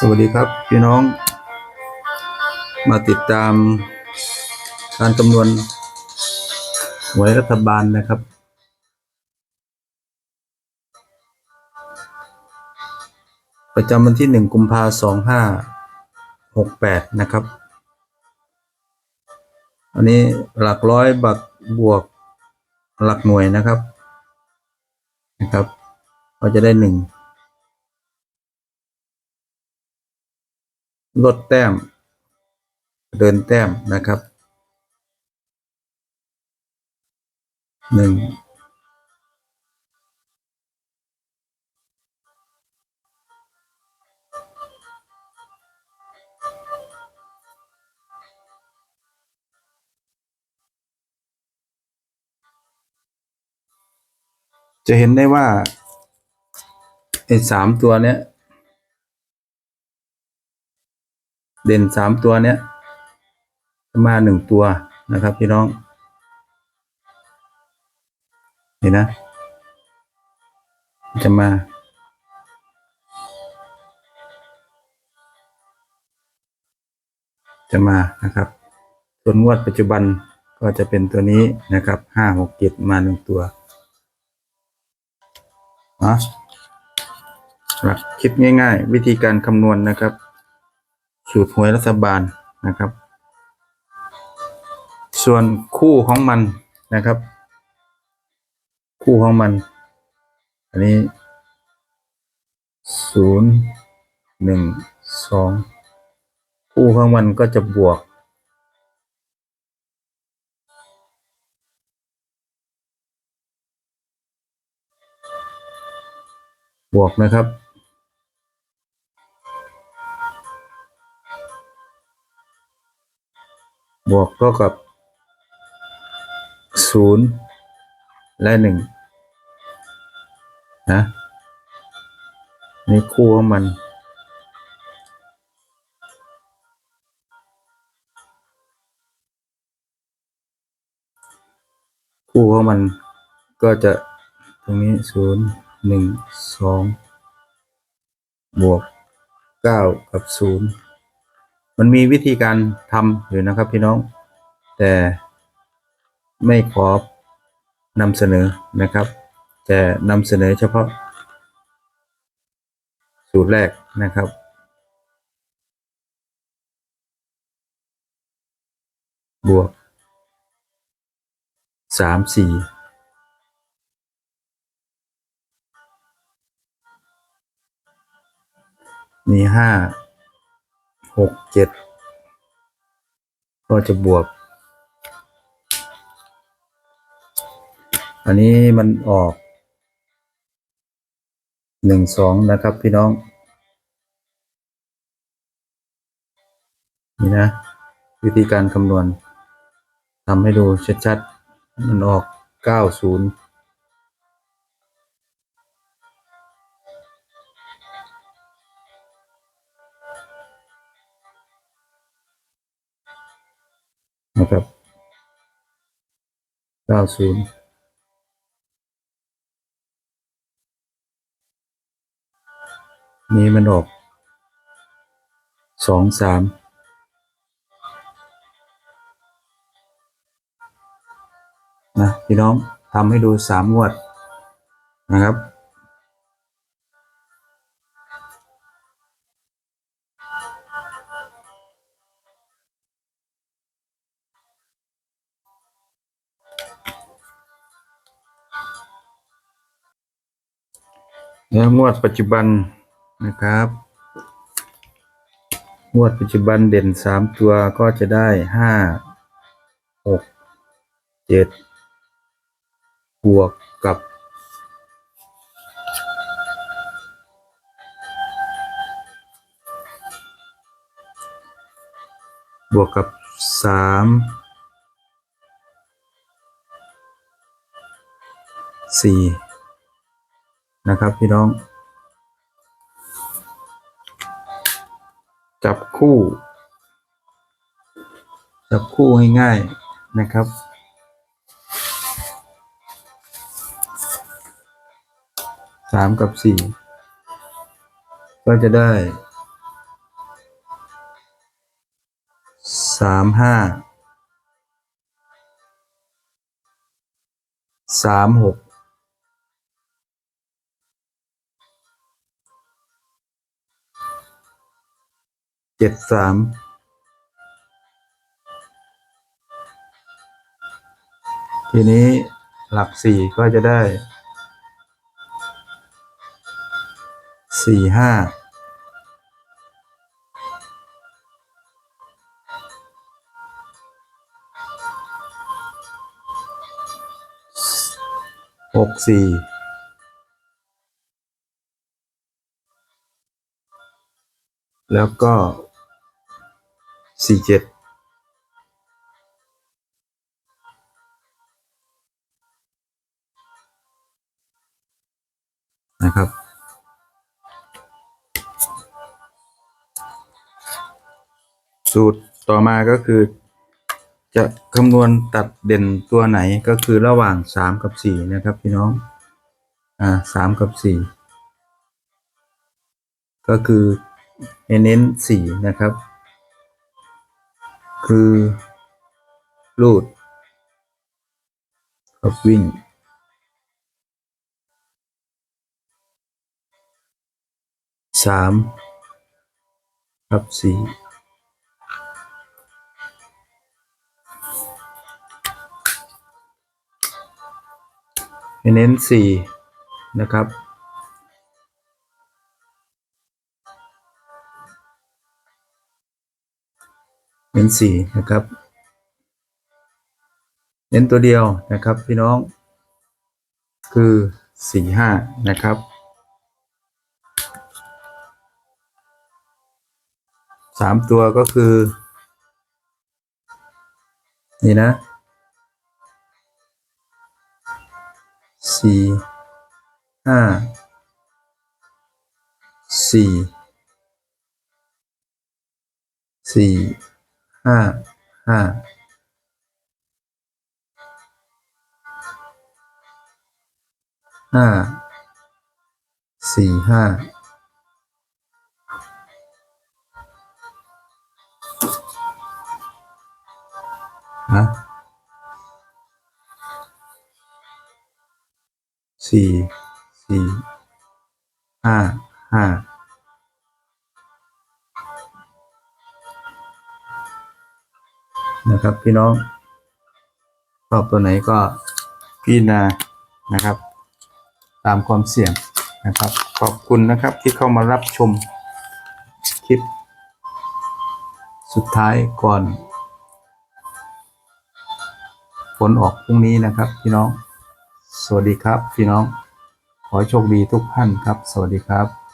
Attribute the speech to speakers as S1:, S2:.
S1: สวัสดีครับพี่น้อง มาติดตามการคำนวณหวยรัฐบาลนะครับ ประจำวันที่หนึ่งกุมภาสองห้าหกแปดนะครับ อันนี้หลักร้อยบักบวกหลักหน่วยนะครับนะครับ เราจะได้หนึ่ง ลดแต้ม เดินแต้มนะครับหนึ่งจะเห็นได้ว่าไอ้สามตัวเนี้ย เด่นสามตัวเนี้ยมาหนึ่งตัวนะครับพี่น้องเห็นนะ จะมาจะมานะครับ ส่วนงวดปัจจุบันก็จะเป็นตัวนี้นะครับห้าหกเจ็ดมาหนึ่งตัวนะหลักคิดง่าย ๆ วิธีการคำนวณนะครับ สูตรหวยรัฐบาลนะครับ ส่วนคู่ของมันนะครับ คู่ของมัน อันนี้ศูนย์หนึ่งสองคู่ของมันก็จะบวกบวกนะครับ บวกเท่ากับศูนย์และหนึ่งนะนี่คู่ของมัน คู่ของมันก็จะตรงนี้ศูนย์หนึ่งสองบวกเก้ากับศูนย์ มันมีวิธีการทำอยู่นะครับพี่น้อง แต่ไม่ขอนำเสนอนะครับแต่นำเสนอเฉพาะ สูตรแรกนะครับ บวกสามสี่มีห้า หกเจ็ดก็จะบวก อันนี้มันออกหนึ่งสองนะครับพี่น้อง นี่นะ วิธีการคำนวณทำให้ดูชัดๆ มันออกเก้าศูนย์ นะครับเก้าศูนย์นี้มันออกสองสามนะพี่น้องทำให้ดูสามงวดนะครับ แล้วงวดปัจจุบันนะครับ งวดปัจจุบันเด่นสามตัวก็จะได้ห้าหกเจ็ดบวกกับบวกกับสามสี่ นะครับ พี่น้อง จับคู่ จับคู่ง่ายๆนะครับสามกับสี่ก็จะได้สามห้าสามหก จ็ดสามทีนี้หลักสี่ก็จะได้สี่ห้าหกสี่แล้วก็ สี่เจ็ดนะครับสูตรต่อมาก็คือ จะคำนวณตัดเด่นตัวไหนก็คือระหว่างสามกับสี่นะครับพี่น้อง อ่าสามกับสี่ก็คือเน้นสี่นะครับ คือรูดกับวิ่ง สามกับสี่เน้นสี่นะครับ เน้นสี่นะครับ เน้นตัวเดียวนะครับพี่น้อง คือสี่ห้านะครับสามตัวก็คือ นี่นะสี่ห้าสี่สี่ ห้าห้าห้าสี่ห้าฮะสี่สี่ นะครับ พี่น้องชอบตัวไหนก็พี่นานะครับ ตามความเสี่ยงนะครับ ขอบคุณนะครับที่เข้ามารับชมคลิป สุดท้ายก่อนผลออกพรุ่งนี้นะครับ พี่น้อง สวัสดีครับ พี่น้อง ขอโชคดีทุกท่านครับ สวัสดีครับ